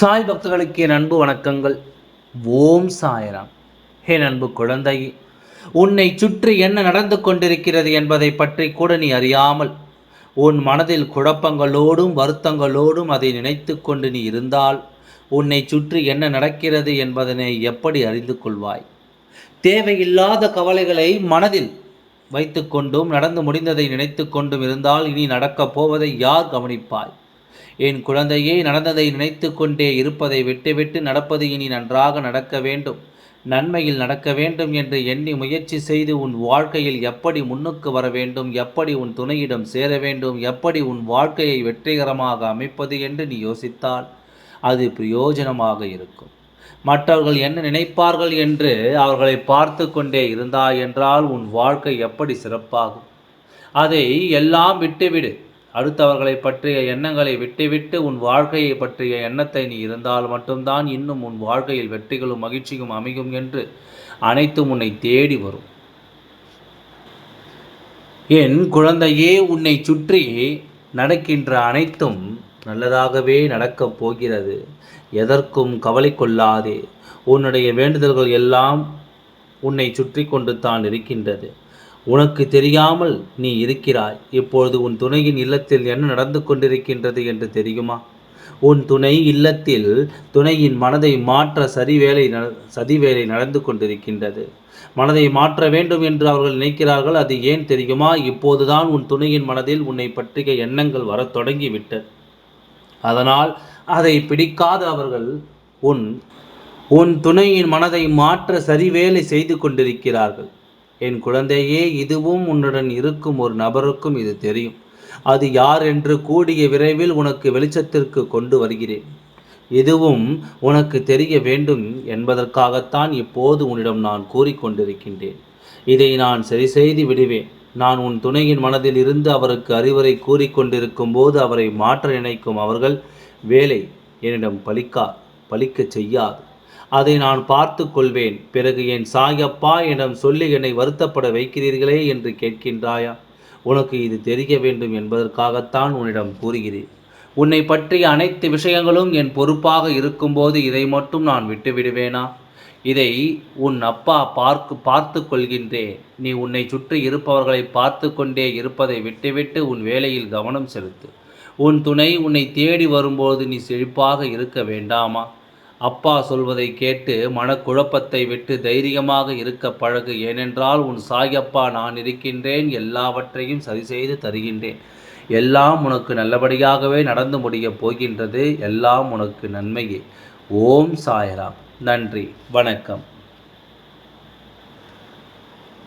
சாய் பக்தர்களுக்கு என் அன்பு வணக்கங்கள். ஓம் சாயராம். என் அன்பு குழந்தை உன்னை சுற்றி என்ன நடந்து கொண்டிருக்கிறது என்பதை பற்றி கூட நீ அறியாமல் உன் மனதில் குழப்பங்களோடும் வருத்தங்களோடும் அதை நினைத்து கொண்டு நீ இருந்தால் உன்னை சுற்றி என்ன நடக்கிறது என்பதனை எப்படி அறிந்து கொள்வாய்? தேவையில்லாத கவலைகளை மனதில் வைத்துக்கொண்டும் நடந்து முடிந்ததை நினைத்து கொண்டும் இருந்தால் இனி நடக்கப் போவதை யார் கவனிப்பாய்? என் குழந்தையே நடந்ததை நினைத்து கொண்டே இருப்பதை விட்டுவிட்டு நடப்பது இனி நன்றாக நடக்க வேண்டும். நன்மையில் நடக்க வேண்டும் என்று எண்ணி முயற்சி செய்து உன் வாழ்க்கையில் எப்படி முன்னுக்கு வர வேண்டும் எப்படி உன் துணையிடம் சேர வேண்டும் எப்படி உன் வாழ்க்கையை வெற்றிகரமாக அமைப்பது என்று நீ யோசித்தால் அது பிரயோஜனமாக இருக்கும். மற்றவர்கள் என்ன நினைப்பார்கள் என்று அவர்களை பார்த்து கொண்டே இருந்தாய் என்றால் உன் வாழ்க்கை எப்படி சிறப்பாகும்? அதை எல்லாம் விட்டுவிடு. அடுத்தவர்களை பற்றிய எண்ணங்களை விட்டுவிட்டு உன் வாழ்க்கையை பற்றிய எண்ணத்தை நீ இருந்தால் மட்டும்தான் இன்னும் உன் வாழ்க்கையில் வெற்றிகளும் மகிழ்ச்சியும் அமையும் என்று அனைத்தும் உன்னை தேடி வரும். என் குழந்தையே உன்னை சுற்றி நடக்கின்ற அனைத்தும் நல்லதாகவே நடக்கப் போகிறது. எதற்கும் கவலை கொள்ளாதே. உன்னுடைய வேண்டுதல்கள் எல்லாம் உன்னை சுற்றி கொண்டு தான் இருக்கின்றது. உனக்கு தெரியாமல் நீ இருக்கிறாய். இப்பொழுது உன் துணையின் இல்லத்தில் என்ன நடந்து கொண்டிருக்கின்றது என்று தெரியுமா? உன் துணை இல்லத்தில் துணையின் மனதை மாற்ற சரிவேலை சதிவேலை நடந்து கொண்டிருக்கின்றது. மனதை மாற்ற வேண்டும் என்று அவர்கள் நினைக்கிறார்கள். அது ஏன் தெரியுமா? இப்போதுதான் உன் துணையின் மனதில் உன்னை பற்றிய எண்ணங்கள் வரத் தொடங்கிவிட்டது அதனால் அதை பிடிக்காத அவர்கள் உன் உன் துணையின் மனதை மாற்ற சரிவேலை செய்து கொண்டிருக்கிறார்கள். என் குழந்தையே இதுவும் உன்னுடன் இருக்கும் ஒரு நபருக்கும் இது தெரியும். அது யார் என்று கூடிய விரைவில் உனக்கு வெளிச்சத்திற்கு கொண்டு வருகிறேன். இதுவும் உனக்கு தெரிய வேண்டும் என்பதற்காகத்தான் இப்போது உன்னிடம் நான் கூறிக்கொண்டிருக்கின்றேன். இதை நான் சரி செய்து விடுவேன். நான் உன் துணையின் மனதில் இருந்து அவருக்கு அறிவுரை கூறிக்கொண்டிருக்கும் போது அவரை மாற்ற நினைக்கும் அவர்கள் வேலை என்னிடம் பலிக்கா பலிக்கச் செய்யாது. அதை நான் பார்த்து கொள்வேன். பிறகு என் சாயப்பா என்னிடம் சொல்லி என்னை வருத்தப்பட வைக்கிறீர்களே என்று கேட்கின்றாயா? உனக்கு இது தெரிய வேண்டும் என்பதற்காகத்தான் உன்னிடம் கூறுகிறேன். உன்னை பற்றிய அனைத்து விஷயங்களும் என் பொறுப்பாக இருக்கும்போது இதை மட்டும் நான் விட்டுவிடுவேனா இதை உன் அப்பா பார்க்கு பார்த்து கொள்கின்றேன் நீ உன்னை சுற்றி இருப்பவர்களை பார்த்து கொண்டே இருப்பதை விட்டுவிட்டு உன் வேலையில் கவனம் செலுத்து. உன் துணை உன்னை தேடி வரும்போது நீ செழிப்பாக இருக்க வேண்டாமா? அப்பா சொல்வதை கேட்டு மனக்குழப்பத்தை விட்டு தைரியமாக இருக்க பழகு. ஏனென்றால் உன் சாயப்பா நான் இருக்கின்றேன் எல்லாவற்றையும் சரி செய்து தருகின்றேன். எல்லாம் உனக்கு நல்லபடியாகவே நடந்து முடியப் போகின்றது. எல்லாம் உனக்கு நன்மையே. ஓம் சாயராம். நன்றி. வணக்கம்.